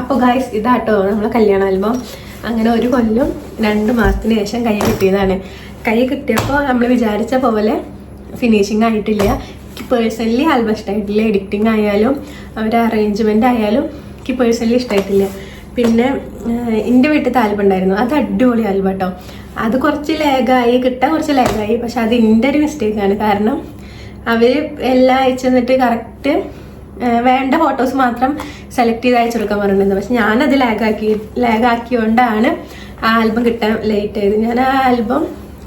അപ്പോൾ ഗായ്സ് ഇതാട്ടോ നമ്മളെ കല്യാണ ആൽബം അങ്ങനെ ഒരു കൊല്ലം രണ്ട് മാസത്തിന് ശേഷം കൈ കിട്ടിയതാണ്. കൈ കിട്ടിയപ്പോൾ നമ്മൾ വിചാരിച്ച പോലെ ഫിനിഷിങ് ആയിട്ടില്ല. എനിക്ക് പേഴ്സണലി ആൽബം ഇഷ്ടമായിട്ടില്ല എഡിറ്റിംഗ് ആയാലും അവരെ അറേഞ്ച്മെന്റ് ആയാലും എനിക്ക് പേഴ്സണലി ഇഷ്ടമായിട്ടില്ല പിന്നെ എന്റെ വീട്ടിൽ ആൽബം ഉണ്ടായിരുന്നു. അത് അടിപൊളി ആൽബം കേട്ടോ അത് കുറച്ച് ലേഗായി കിട്ടാൻ കുറച്ച് ലേഗായി പക്ഷെ അത് എന്റെ ഒരു മിസ്റ്റേക്കാണ് കാരണം അവർ എല്ലാം അയച്ചു തന്നിട്ട് കറക്റ്റ് വേണ്ട ഫോട്ടോസ് മാത്രം സെലക്ട് ചെയ്ത് അയച്ചു കൊടുക്കാൻ പറഞ്ഞിരുന്നത്. പക്ഷെ ഞാനത് ലാഗാക്കി ലാഗാക്കിയോണ്ടാണ് ആ ആൽബം കിട്ടാൻ ലേറ്റ് ആയത്. ഞാൻ ആ ആൽബം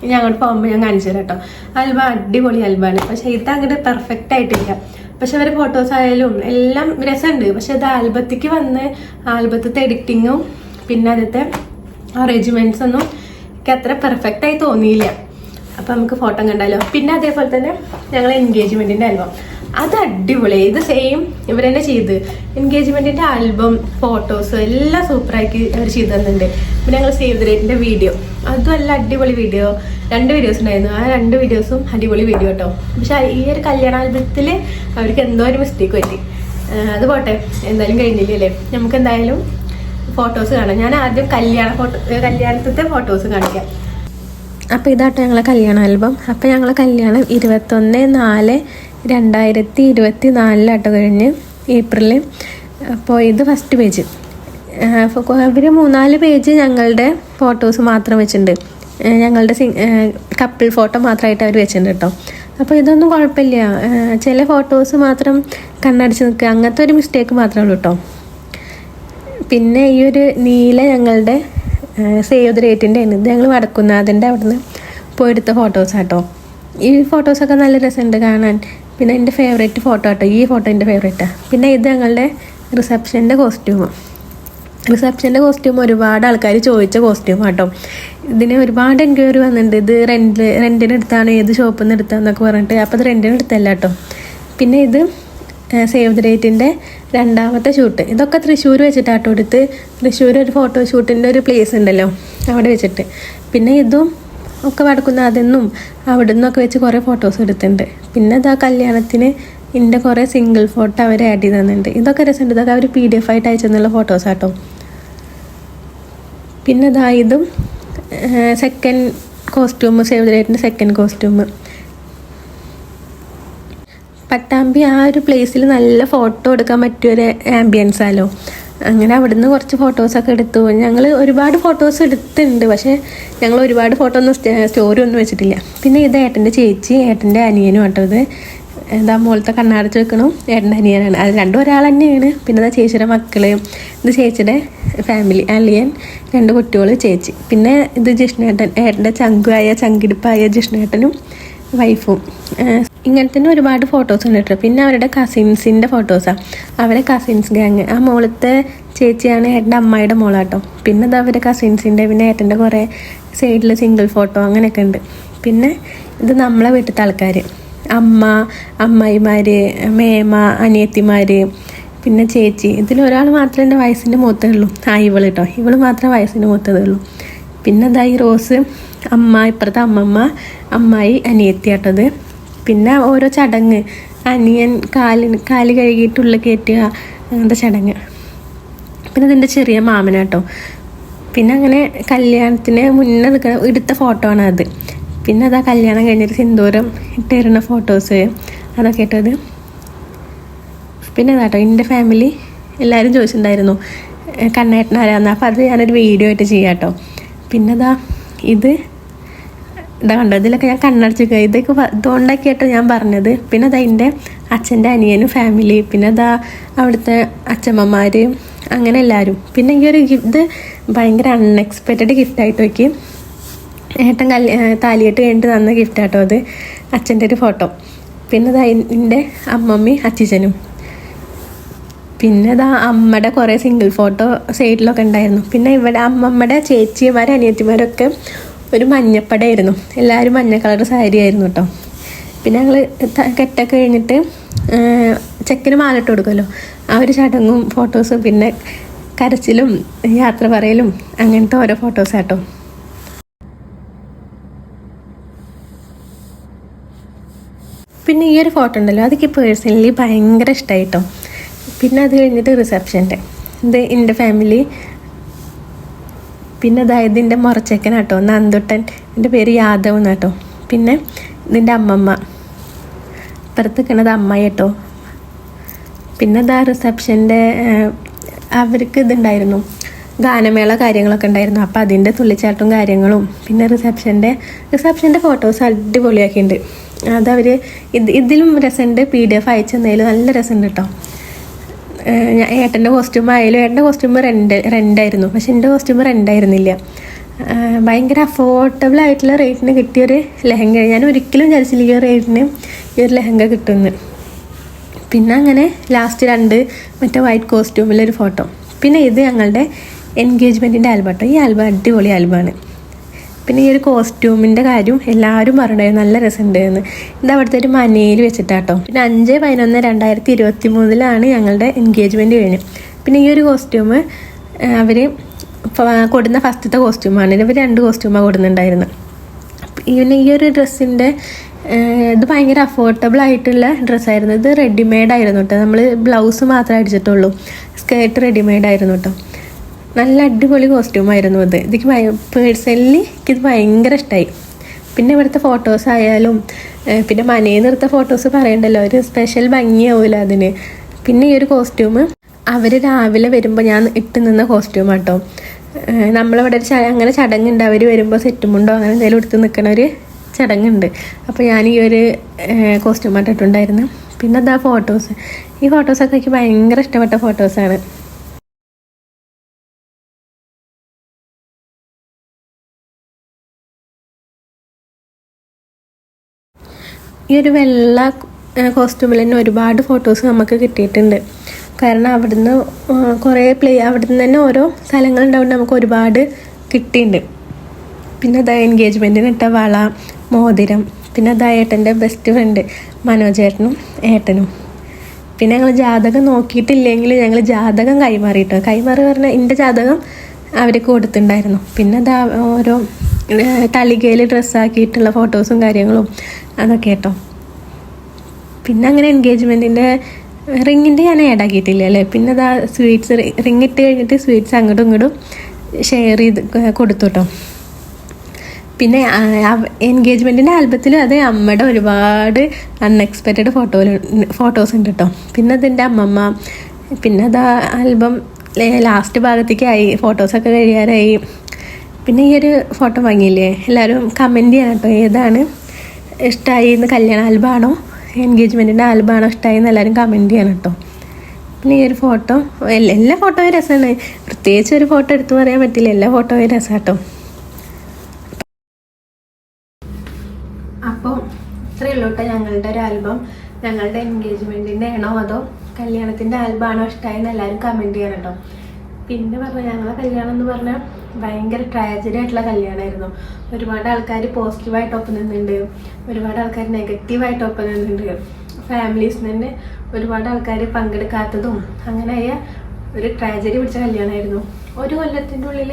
ഞാൻ അങ്ങോട്ട് പോകുമ്പോൾ ഞാൻ കാണിച്ചു തരാം കേട്ടോ ആൽബം അടിപൊളി ആൽബമാണ് പക്ഷെ ഇത് അങ്ങോട്ട് പെർഫെക്റ്റ് ആയിട്ടില്ല. പക്ഷെ അവരെ ഫോട്ടോസ് ആയാലും എല്ലാം രസമുണ്ട്. പക്ഷെ അത് ആൽബത്തേക്ക് വന്ന് ആൽബത്തത്തെ എഡിറ്റിങ്ങും പിന്നെ അതിലത്തെ അറേഞ്ച്മെന്റ്സ് ഒന്നും എനിക്ക് അത്ര പെർഫെക്റ്റ് ആയി തോന്നിയില്ല. അപ്പൊ നമുക്ക് ഫോട്ടോ കണ്ടാലോ? പിന്നെ അതേപോലെ തന്നെ ഞങ്ങൾ എൻഗേജ്മെന്റിന്റെ ആൽബം അത് അടിപൊളി. ഇത് സെയിം ഇവർ തന്നെ ചെയ്ത്. എൻഗേജ്മെന്റിന്റെ ആൽബം ഫോട്ടോസ് എല്ലാം സൂപ്പറാക്കി അവർ ചെയ്തു തന്നിട്ടുണ്ട്. പിന്നെ ഞങ്ങൾ സേവ് ദ ഡേറ്റിന്റെ വീഡിയോ അതും അല്ല അടിപൊളി വീഡിയോ രണ്ട് വീഡിയോസ് ഉണ്ടായിരുന്നു. ആ രണ്ട് വീഡിയോസും അടിപൊളി വീഡിയോ കേട്ടോ പക്ഷെ ഈ ഒരു കല്യാണ ആൽബത്തിൽ അവർക്ക് എന്തോ ഒരു മിസ്റ്റേക്ക് പറ്റി. അത് പോട്ടെ. എന്തായാലും കഴിഞ്ഞില്ലേ നമുക്ക് എന്തായാലും ഫോട്ടോസ് കാണാം. ഞാൻ ആദ്യം കല്യാണ ഫോട്ടോ കല്യാണത്തിന്റെ ഫോട്ടോസ് കാണിക്കാം. അപ്പോൾ ഇതാട്ടോ ഞങ്ങളെ കല്യാണ ആൽബം അപ്പോൾ ഞങ്ങളെ കല്യാണം ഇരുപത്തൊന്ന് നാല് രണ്ടായിരത്തി ഇരുപത്തി നാലിലാട്ടോ കഴിഞ്ഞ് ഏപ്രിലിൽ പോയത് ഫസ്റ്റ് പേജ് അവർ മൂന്നാൽ പേജ് ഞങ്ങളുടെ ഫോട്ടോസ് മാത്രം വെച്ചിട്ടുണ്ട്. ഞങ്ങളുടെ സി കപ്പിൾ ഫോട്ടോ മാത്രമായിട്ട് അവർ വെച്ചിട്ടുണ്ട് കേട്ടോ. അപ്പോൾ ഇതൊന്നും കുഴപ്പമില്ല. ചില ഫോട്ടോസ് മാത്രം കണ്ണടിച്ച് നിൽക്കുക. അങ്ങനത്തെ ഒരു മിസ്റ്റേക്ക് മാത്രമേ ഉള്ളൂ കേട്ടോ. പിന്നെ ഈ ഒരു നീല ഞങ്ങളുടെ സേവ് ദ റേറ്റിന്റെ ആണ് ഇത് ഞങ്ങൾ വടക്കുന്നാഥന്റെ അവിടുന്ന് പോയെടുത്ത ഫോട്ടോസാട്ടോ ഈ ഫോട്ടോസൊക്കെ നല്ല രസമുണ്ട് കാണാൻ. പിന്നെ എന്റെ ഫേവറേറ്റ് ഫോട്ടോ കേട്ടോ ഈ ഫോട്ടോ എന്റെ ഫേവറേറ്റാണ് പിന്നെ ഇത് ഞങ്ങളുടെ റിസപ്ഷന്റെ കോസ്റ്റ്യൂമ് റിസപ്ഷന്റെ കോസ്റ്റ്യൂം ഒരുപാട് ആൾക്കാർ ചോദിച്ച കോസ്റ്റ്യൂം കേട്ടോ ഇതിന് ഒരുപാട് എൻക്വയറി വന്നിട്ടുണ്ട്. ഇത് റെന്റ് റെന്റിന് എടുത്താണ് ഏത് ഷോപ്പിൽ നിന്ന് എടുത്താന്നൊക്കെ പറഞ്ഞിട്ട്. അപ്പോൾ അത് റെന്റിന് എടുത്തല്ല കേട്ടോ പിന്നെ ഇത് സേവ് ദ ഡേറ്റിന്റെ രണ്ടാമത്തെ ഷൂട്ട് ഇതൊക്കെ തൃശ്ശൂർ വെച്ചിട്ടാട്ടോ എടുത്ത്. തൃശ്ശൂർ ഒരു ഫോട്ടോ ഷൂട്ടിന്റെ ഒരു പ്ലേസ് ഉണ്ടല്ലോ. അവിടെ വെച്ചിട്ട്. പിന്നെ ഇതും ഒക്കെ നടക്കുന്ന അതെന്നും അവിടെ നിന്നൊക്കെ വെച്ച് കുറേ ഫോട്ടോസ് എടുത്തിട്ടുണ്ട്. പിന്നെ ഇതാ കല്യാണത്തിന് എന്റെ കുറേ സിംഗിൾ ഫോട്ടോ അവർ ആഡ് ചെയ്ത് തന്നിട്ടുണ്ട്. ഇതൊക്കെ രസമുണ്ട്. ഇതൊക്കെ അവർ പി ഡി എഫ് ആയിട്ട് അയച്ചു തന്നുള്ള ഫോട്ടോസ് ആട്ടോ. പിന്നെ ഇതാ ഇതും സെക്കൻഡ് കോസ്റ്റ്യൂം സേവ് ഡേറ്റിന്റെ സെക്കൻഡ് കോസ്റ്റ്യൂം പട്ടാമ്പി ആ ഒരു പ്ലേസിൽ നല്ല ഫോട്ടോ എടുക്കാൻ പറ്റിയൊരു ആംബിയൻസ് ആലോ. അങ്ങനെ അവിടുന്ന് കുറച്ച് ഫോട്ടോസൊക്കെ എടുത്തു. ഞങ്ങൾ ഒരുപാട് ഫോട്ടോസ് എടുത്തിട്ടുണ്ട്. പക്ഷേ ഞങ്ങൾ ഒരുപാട് ഫോട്ടോ ഒന്നും സ്റ്റോറി ഒന്നും വെച്ചിട്ടില്ല. പിന്നെ ഇത് ഏട്ടന്റെ ചേച്ചി ഏട്ടന്റെ അനിയനും കേട്ടോ ഇത്. എന്താ മുകളത്തെ കണ്ണാടച്ച് വെക്കണം? ഏട്ടന്റെ അനിയനാണ്. അത് രണ്ടും ഒരാൾ തന്നെയാണ്. പിന്നെ അതാ ചേച്ചിയുടെ മക്കൾ ഇത് ചേച്ചിയുടെ ഫാമിലി അലിയൻ രണ്ട് കുട്ടികൾ ചേച്ചി. പിന്നെ ഇത് ജിഷ്ണേട്ടൻ ഏട്ടന്റെ ചങ്കുവായ ചങ്കിടിപ്പായ ജിഷ്ണേട്ടനും വൈഫും. ഇങ്ങനത്തെ തന്നെ ഒരുപാട് ഫോട്ടോസ് ഉണ്ട് കേട്ടോ പിന്നെ അവരുടെ കസിൻസിന്റെ ഫോട്ടോസാണ് അവരെ കസിൻസ് ഗാങ് ആ മോളത്തെ ചേച്ചിയാണ് ഏട്ടന്റെ അമ്മായിയുടെ മോളാട്ടോ. പിന്നെ ഇത് അവരുടെ കസിൻസിന്റെ പിന്നെ ഏട്ടന്റെ കുറേ സൈഡിൽ സിംഗിൾ ഫോട്ടോ അങ്ങനെയൊക്കെ ഉണ്ട്. പിന്നെ ഇത് നമ്മളെ വീട്ടിലത്തെ ആൾക്കാർ അമ്മ അമ്മായിമാർ മേമ അനിയത്തിമാർ പിന്നെ ചേച്ചി. ഇതിലൊരാൾ മാത്രമേ എന്റെ വയസ്സിന്റെ മൂത്തേ ഉള്ളൂ. ആ ഇവൾ കേട്ടോ ഇവൾ മാത്രമേ വയസ്സിന്റെ മൂത്തതേ ഉള്ളൂ. പിന്നെ ഇതാ ഈ റോസ് അമ്മ ഇപ്പുറത്തെ അമ്മമ്മ അമ്മായി അനിയത്തിയാട്ടത്. പിന്നെ ഓരോ ചടങ്ങ് അനിയൻ കാലിന് കാൽ കഴുകിയിട്ടുള്ള കയറ്റുക അങ്ങനത്തെ ചടങ്ങ്. പിന്നെ ഇതിന്റെ ചെറിയ മാമനാട്ടോ പിന്നെ അങ്ങനെ കല്യാണത്തിന് മുന്നേ നിൽക്കുന്ന എടുത്ത ഫോട്ടോ ആണ് അത്. പിന്നെ അതാ കല്യാണം കഴിഞ്ഞിട്ട് സിന്ദൂരം ഇട്ടിരുന്ന ഫോട്ടോസ് അതൊക്കെ ഇട്ടത്. പിന്നെ അതാട്ടോ എന്റെ ഫാമിലി എല്ലാവരും ചോദിച്ചിട്ടുണ്ടായിരുന്നു കണ്ണേട്ടനാരാന്ന് അപ്പോൾ അത് ഞാനൊരു വീഡിയോ ആയിട്ട് ചെയ്യാം കേട്ടോ പിന്നെ ദാ ഇത് ഇതാ കണ്ടോ? ഇതിലൊക്കെ ഞാൻ കണ്ണടച്ചിക്കുക ഇതൊക്കെ ഇതുകൊണ്ടൊക്കെയായിട്ട് ഇതുകൊണ്ടൊക്കെ ഞാൻ പറഞ്ഞത്. പിന്നെ അതാ എന്റെ അച്ഛന്റെ അനിയനും ഫാമിലി പിന്നെ അതാ അവിടുത്തെ അച്ഛമ്മമാർ അങ്ങനെ എല്ലാവരും പിന്നെ ഈ ഒരു ഇത് ഭയങ്കര അൺഎക്സ്പെക്റ്റഡ് ഗിഫ്റ്റായിട്ട് നോക്കി. ഏട്ടൻ കല്യ താലിയിട്ട് കഴിഞ്ഞിട്ട് തന്ന ഗിഫ്റ്റ് ആട്ടോ അത്. അച്ഛന്റെ ഒരു ഫോട്ടോ പിന്നെ അതാ എന്റെ അമ്മമ്മയും അച്ചിച്ചനും പിന്നെ ഇതാ അമ്മയുടെ കുറേ സിംഗിൾ ഫോട്ടോ സൈഡിലൊക്കെ ഉണ്ടായിരുന്നു പിന്നെ ഇവിടെ അമ്മമ്മയുടെ ചേച്ചിമാർ അനിയത്തിമാരൊക്കെ ഒരു മഞ്ഞപ്പടയായിരുന്നു. എല്ലാവരും മഞ്ഞ കളർ സാരി ആയിരുന്നു കേട്ടോ പിന്നെ ഞങ്ങൾ കെട്ടൊക്കെ കഴിഞ്ഞിട്ട് ചെക്കിന് മാലിട്ട് കൊടുക്കുമല്ലോ ആ ഒരു ചടങ്ങും ഫോട്ടോസും പിന്നെ കരച്ചിലും യാത്ര പറയലും അങ്ങനത്തെ ഓരോ ഫോട്ടോസ് ആട്ടോ പിന്നെ ഈ ഒരു ഫോട്ടോ ഉണ്ടല്ലോ അതൊക്കെ പേഴ്സണലി ഭയങ്കര ഇഷ്ടമായിട്ടോ പിന്നെ അത് കഴിഞ്ഞിട്ട് റിസപ്ഷന്റെ ഇത് എന്റെ ഫാമിലി പിന്നെ അതായത് എന്റെ മുറച്ചക്കൻ കേട്ടോ നന്ദുട്ടൻ. എന്റെ പേര് യാദവ് എന്നാട്ടോ പിന്നെ ഇതിന്റെ അമ്മമ്മ. ഇപ്പുറത്ത് നിൽക്കണത് അമ്മായി കേട്ടോ പിന്നെ ഇതാ റിസപ്ഷന്റെ അവർക്ക് ഇതുണ്ടായിരുന്നു. ഗാനമേള കാര്യങ്ങളൊക്കെ ഉണ്ടായിരുന്നു. അപ്പോൾ അതിന്റെ തുള്ളിച്ചാട്ടും കാര്യങ്ങളും പിന്നെ റിസപ്ഷന്റെ റിസപ്ഷന്റെ ഫോട്ടോസ് അടിപൊളിയാക്കിയിട്ടുണ്ട്. അതവർ ഇത് ഇതിലും രസമുണ്ട്. പി ഡി എഫ് അയച്ചെന്നതിൽ നല്ല രസമുണ്ട് കേട്ടോ ഞാൻ ഏട്ടന്റെ കോസ്റ്റ്യൂം ആയാലും ഏട്ടന്റെ കോസ്റ്റ്യൂം റെന്റ് റെന്റായിരുന്നു പക്ഷെ എന്റെ കോസ്റ്റ്യൂം റെന്റായിരുന്നില്ല ഭയങ്കര അഫോർഡബിൾ ആയിട്ടുള്ള റേറ്റിന് കിട്ടിയൊരു ലെഹങ്ക. ഞാൻ ഒരിക്കലും വിചാരിച്ചില്ല ഈ റേറ്റിന് ഈ ഒരു ലെഹങ്ക കിട്ടുമെന്ന്. പിന്നെ അങ്ങനെ ലാസ്റ്റ് രണ്ട് മറ്റേ വൈറ്റ് കോസ്റ്റ്യൂമിലൊരു ഫോട്ടോ പിന്നെ ഇത് ഞങ്ങളുടെ എൻഗേജ്മെന്റിന്റെ ആൽബം കേട്ടോ ഈ ആൽബം അടിപൊളി ആൽബമാണ് പിന്നെ ഈ ഒരു കോസ്റ്റ്യൂമിന്റെ കാര്യം എല്ലാവരും പറഞ്ഞിട്ടുണ്ടായിരുന്നു നല്ല രസമുണ്ട് എന്ന് ഇത് അവിടുത്തെ ഒരു മനയിൽ വെച്ചിട്ടാട്ടോ. പിന്നെ അഞ്ച് പതിനൊന്ന് രണ്ടായിരത്തി ഇരുപത്തി മൂന്നിലാണ് ഞങ്ങളുടെ എൻഗേജ്മെന്റ് കഴിഞ്ഞു. പിന്നെ ഈ ഒരു കോസ്റ്റ്യൂം അവർ കൊടുന്ന ഫസ്റ്റത്തെ കോസ്റ്റ്യൂമാണ് ഇവർ രണ്ട് കോസ്റ്റ്യൂമാണ് കൊടുന്നുണ്ടായിരുന്നത് പിന്നെ ഈ ഒരു ഡ്രസ്സിന്റെ ഇത് ഭയങ്കര അഫോർഡബിൾ ആയിട്ടുള്ള ഡ്രസ്സായിരുന്നു ഇത് റെഡിമെയ്ഡ് ആയിരുന്നു കേട്ടോ നമ്മൾ ബ്ലൗസ് മാത്രമേ അടിച്ചിട്ടുള്ളൂ. സ്കേർട്ട് റെഡിമെയ്ഡ് ആയിരുന്നു കേട്ടോ നല്ല അടിപൊളി കോസ്റ്റ്യൂം ആയിരുന്നു ഇത് ഇതിക്ക് പേഴ്സണലി എനിക്കിത് ഭയങ്കര ഇഷ്ടമായി പിന്നെ ഇവിടുത്തെ ഫോട്ടോസ് ആയാലും പിന്നെ മനയിൽ നിർത്ത ഫോട്ടോസ് പറയണ്ടല്ലോ. ഒരു സ്പെഷ്യൽ ഭംഗിയാവില്ല അതിന്. പിന്നെ ഈ ഒരു കോസ്റ്റ്യൂം അവർ രാവിലെ വരുമ്പോൾ ഞാൻ ഇട്ട് നിന്ന കോസ്റ്റ്യൂം ഏഹ് നമ്മളിവിടെ ഒരു അങ്ങനെ ചടങ്ങുണ്ട്. അവർ വരുമ്പോൾ സെറ്റുമുണ്ടോ അങ്ങനെ എന്തെങ്കിലും എടുത്ത് നിൽക്കണ ഒരു ചടങ്ങുണ്ട്. അപ്പോൾ ഞാൻ ഈ ഒരു കോസ്റ്റ്യൂം ഇട്ടിട്ടുണ്ടായിരുന്നു. പിന്നെ അതാ ഫോട്ടോസ് ഈ ഫോട്ടോസൊക്കെ എനിക്ക് ഭയങ്കര ഇഷ്ടപ്പെട്ട ഫോട്ടോസാണ് ഈ ഒരു വെള്ള കോസ്റ്റ്യൂമിൽ തന്നെ ഒരുപാട് ഫോട്ടോസ് നമുക്ക് കിട്ടിയിട്ടുണ്ട്. കാരണം അവിടുന്ന് കുറേ പ്ലേ അവിടുന്ന് തന്നെ ഓരോ സ്ഥലങ്ങളുണ്ടാവുമ്പോൾ നമുക്ക് ഒരുപാട് കിട്ടിയിട്ടുണ്ട് പിന്നെ അതാ എൻഗേജ്മെന്റിന് ഇട്ട വള മോതിരം പിന്നെ അതാ ഏട്ടന്റെ ബെസ്റ്റ് ഫ്രണ്ട് മനോജേട്ടനും ഏട്ടനും. പിന്നെ ഞങ്ങൾ ജാതകം നോക്കിയിട്ടില്ലെങ്കിൽ ഞങ്ങൾ ജാതകം കൈമാറിയിട്ടോ കൈമാറി പറഞ്ഞാൽ എന്റെ ജാതകം അവർക്ക് കൊടുത്തിട്ടുണ്ടായിരുന്നു പിന്നെ അതാ ഓരോ തളികയിൽ ഡ്രസ്സാക്കിയിട്ടുള്ള ഫോട്ടോസും കാര്യങ്ങളും അതൊക്കെ കേട്ടോ. പിന്നെ അങ്ങനെ എൻഗേജ്മെന്റിന്റെ റിങ്ങിന്റെ ഞാൻ ആഡ് ആക്കിയിട്ടില്ല അല്ലേ? പിന്നെ അതാ സ്വീറ്റ്സ് റിങ് ഇട്ട് കഴിഞ്ഞിട്ട് സ്വീറ്റ്സ് അങ്ങോട്ടും ഇങ്ങോട്ടും ഷെയർ ചെയ്ത് കൊടുത്തു പിന്നെ എൻഗേജ്മെന്റിന്റെ ആൽബത്തിൽ അത് അമ്മയുടെ ഒരുപാട് അൺഎക്സ്പെക്റ്റഡ് ഫോട്ടോ ഫോട്ടോസ് ഉണ്ട് കേട്ടോ പിന്നെ അതിന്റെ അമ്മമ്മ പിന്നെ അതാ ആൽബം ലാസ്റ്റ് ഭാഗത്തേക്കായി ഫോട്ടോസൊക്കെ കഴിയാറായി. പിന്നെ ഈ ഒരു ഫോട്ടോ വാങ്ങിയില്ലേ? എല്ലാവരും കമന്റ് ചെയ്യണം കേട്ടോ ഏതാണ് ഇഷ്ടമായി എന്ന് കല്യാണ ആൽബാണോ എൻഗേജ്മെന്റിന്റെ ആൽബാണോ ഇഷ്ടമായി എന്ന് എല്ലാവരും കമന്റ് ചെയ്യണം കേട്ടോ പിന്നെ ഈ ഒരു ഫോട്ടോ എല്ലാ ഫോട്ടോയും രസമാണ് പ്രത്യേകിച്ച് ഒരു ഫോട്ടോ എടുത്തു പറയാൻ പറ്റില്ല. എല്ലാ ഫോട്ടോയും രസം കേട്ടോ അപ്പോൾ ഇത്രയേ ഉള്ളൂ കേട്ടോ ഞങ്ങളുടെ ഒരു ആൽബം ഞങ്ങളുടെ എൻഗേജ്മെന്റിന്റെ ആണോ അതോ കല്യാണത്തിന്റെ ആൽബാണോ ഇഷ്ടമായി ഇഷ്ടമായെന്ന് എല്ലാവരും കമന്റ് ചെയ്യണം കേട്ടോ പിന്നെ പറഞ്ഞാൽ ഞങ്ങളുടെ കല്യാണം എന്ന് പറഞ്ഞാൽ ഭയങ്കര ട്രാജഡി ആയിട്ടുള്ള കല്യാണമായിരുന്നു ഒരുപാട് ആൾക്കാർ പോസിറ്റീവായിട്ട് ഒപ്പം നിന്നുണ്ട്. ഒരുപാട് ആൾക്കാർ നെഗറ്റീവായിട്ട് ഒപ്പം നിന്നുണ്ട്. ഫാമിലീസിൽ തന്നെ ഒരുപാട് ആൾക്കാർ പങ്കെടുക്കാത്തതും അങ്ങനെയായ ഒരു ട്രാജഡി പിടിച്ച കല്യാണമായിരുന്നു ഒരു കൊല്ലത്തിന്റെ ഉള്ളിൽ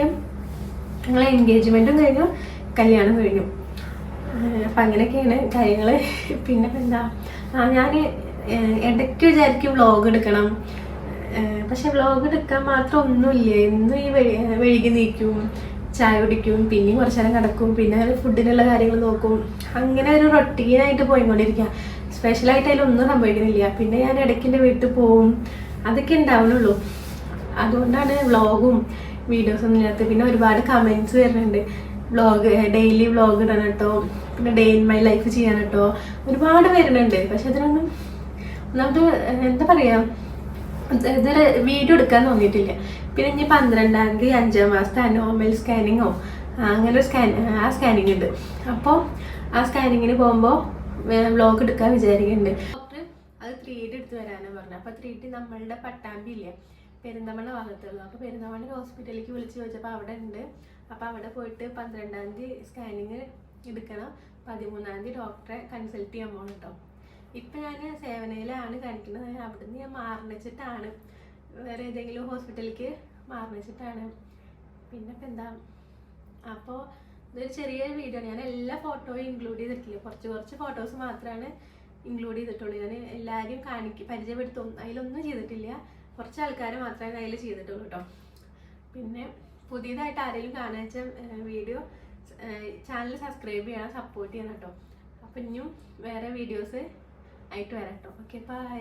ഞങ്ങളെ എൻഗേജ്മെന്റും കഴിഞ്ഞു കല്യാണം കഴിഞ്ഞു. അപ്പം അങ്ങനെയൊക്കെയാണ് കാര്യങ്ങൾ പിന്നെ എന്താ? ഞാൻ ഇടയ്ക്ക് വിചാരിക്കും വ്ളോഗ് എടുക്കണം. പക്ഷെ വ്ളോഗ് എടുക്കാൻ മാത്രം ഒന്നുമില്ല എന്നും ഈ വെഴി വെഴുകി നീക്കും ചായ കുടിക്കും പിന്നെയും കുറച്ച് നേരം കിടക്കും പിന്നെ ഫുഡിനുള്ള കാര്യങ്ങൾ നോക്കും. അങ്ങനെ ഒരു റൊട്ടീനായിട്ട് പോയിക്കൊണ്ടിരിക്കുക സ്പെഷ്യലായിട്ട് അതിലൊന്നും സംഭവിക്കുന്നില്ല. പിന്നെ ഞാൻ ഇടയ്ക്കിന്റെ വീട്ടിൽ പോവും. അതൊക്കെ ഉണ്ടാവുന്നുള്ളൂ. അതുകൊണ്ടാണ് വ്ളോഗും വീഡിയോസൊന്നും ഇല്ലാത്ത പിന്നെ ഒരുപാട് കമന്റ്സ് വരുന്നുണ്ട്. വ്ളോഗ് ഡെയിലി വ്ളോഗ് ഇടണം കേട്ടോ. പിന്നെ ഡേ ഇൻ മൈ ലൈഫ് ചെയ്യാൻ കേട്ടോ. ഒരുപാട് വരുന്നുണ്ട്. പക്ഷെ അതിനൊന്നും ഒന്നാമത് എന്താ പറയാ? ഇതുവരെ വീഡിയോ എടുക്കാൻ തോന്നിയിട്ടില്ല. പിന്നെ ഇനി പന്ത്രണ്ടാം തീയതി അഞ്ചാം മാസത്തെ അനോമൽ സ്കാനിങ്ങോ അങ്ങനെ ഒരു സ്കാൻ ആ സ്കാനിങ് ഉണ്ട്. അപ്പോൾ ആ സ്കാനിങ്ങിന് പോകുമ്പോൾ വ്ളോഗ് എടുക്കാൻ വിചാരിക്കുന്നുണ്ട്. ഡോക്ടർ അത് ത്രീ ഡി എടുത്ത് വരാനാണ് പറഞ്ഞത്. അപ്പോൾ ത്രീ ഡി നമ്മളുടെ പട്ടാമ്പി ഇല്ലേ? പെരുന്തമണ്ണ ഭാഗത്തുള്ളൂ. അപ്പോൾ പെരുന്തമണ്ണ ഹോസ്പിറ്റലിലേക്ക് വിളിച്ച് ചോദിച്ചപ്പോൾ അവിടെ ഉണ്ട്. അപ്പോൾ അവിടെ പോയിട്ട് പന്ത്രണ്ടാം തീയതി സ്കാനിങ് എടുക്കണം. പതിമൂന്നാം തീയതി ഡോക്ടറെ കൺസൾട്ട് ചെയ്യാൻ പോകണം കേട്ടോ ഇപ്പം ഞാൻ സേവനയിലാണ് കാണിക്കുന്നത്. അവിടുന്ന് ഞാൻ മാറിച്ചിട്ടാണ് വേറെ ഏതെങ്കിലും ഹോസ്പിറ്റലിലേക്ക് മാറിച്ചിട്ടാണ് പിന്നെ എന്താ? അപ്പോൾ ഇതൊരു ചെറിയ വീഡിയോ ഞാൻ എല്ലാ ഫോട്ടോയും ഇൻക്ലൂഡ് ചെയ്തിട്ടില്ല. കുറച്ച് കുറച്ച് ഫോട്ടോസ് മാത്രമാണ് ഇൻക്ലൂഡ് ചെയ്തിട്ടുള്ളൂ. ഞാൻ എല്ലാവരെയും കാണിക്ക് പരിചയപ്പെടുത്തും. അതിലൊന്നും ചെയ്തിട്ടില്ല. കുറച്ച് ആൾക്കാർ മാത്രമേ അതിൽ ചെയ്തിട്ടുള്ളൂ കേട്ടോ പിന്നെ പുതിയതായിട്ട് ആരെങ്കിലും കാണാൻ വെച്ച വീഡിയോ ചാനൽ സബ്സ്ക്രൈബ് ചെയ്യണം സപ്പോർട്ട് ചെയ്യണം കേട്ടോ അപ്പം ഇനിയും വേറെ വീഡിയോസ് ആയിട്ട് വരാം കേട്ടോ ഓക്കെ ബൈ